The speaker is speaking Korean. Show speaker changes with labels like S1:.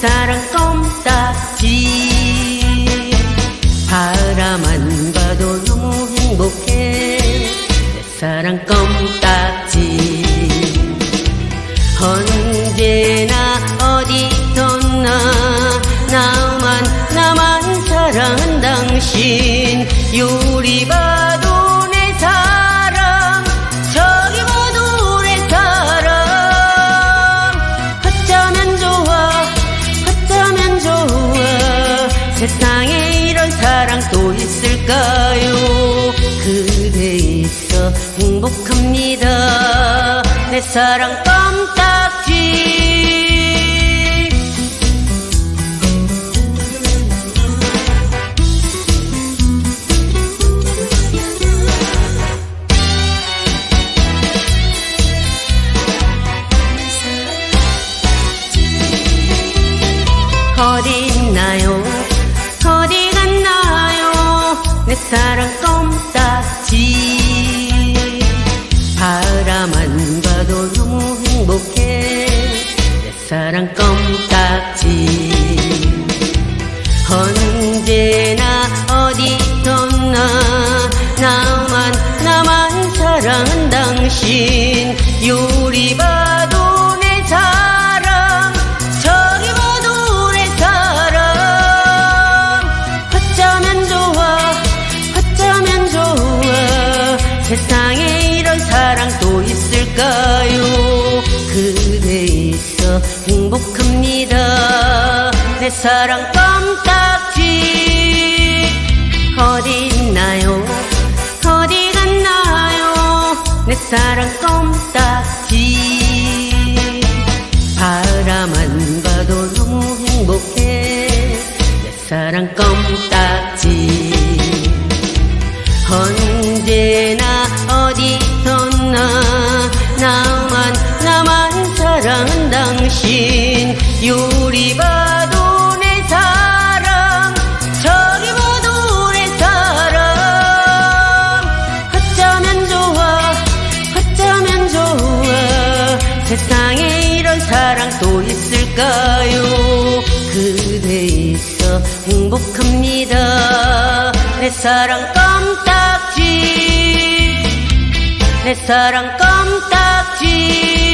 S1: 사랑 껌딱지. 바라만 봐도 너무 행복해. 내 사랑 껌딱지. 언제나 세상에 이런 사랑 또 있을까요? 그대 있어 행복합니다. 내 사랑 사랑 껌딱지. 바라만 봐도 너무 행복해. 내 사랑 껌딱지. 언제나 어디서나 나만 나만 사랑한 당신 세상에 이런 사랑 또 있을까요? 그대 있어 행복합니다. 내 사랑 껌딱지. 어디 있나요? 어디 갔나요? 내 사랑 껌딱지. 바라만 봐도 너무 행복해. 내 사랑 껌딱지. 언제나 세상에 이런 사랑 또 있을까요? 그대 있어 행복합니다. 내 사랑 껌딱지. 내 사랑 껌딱지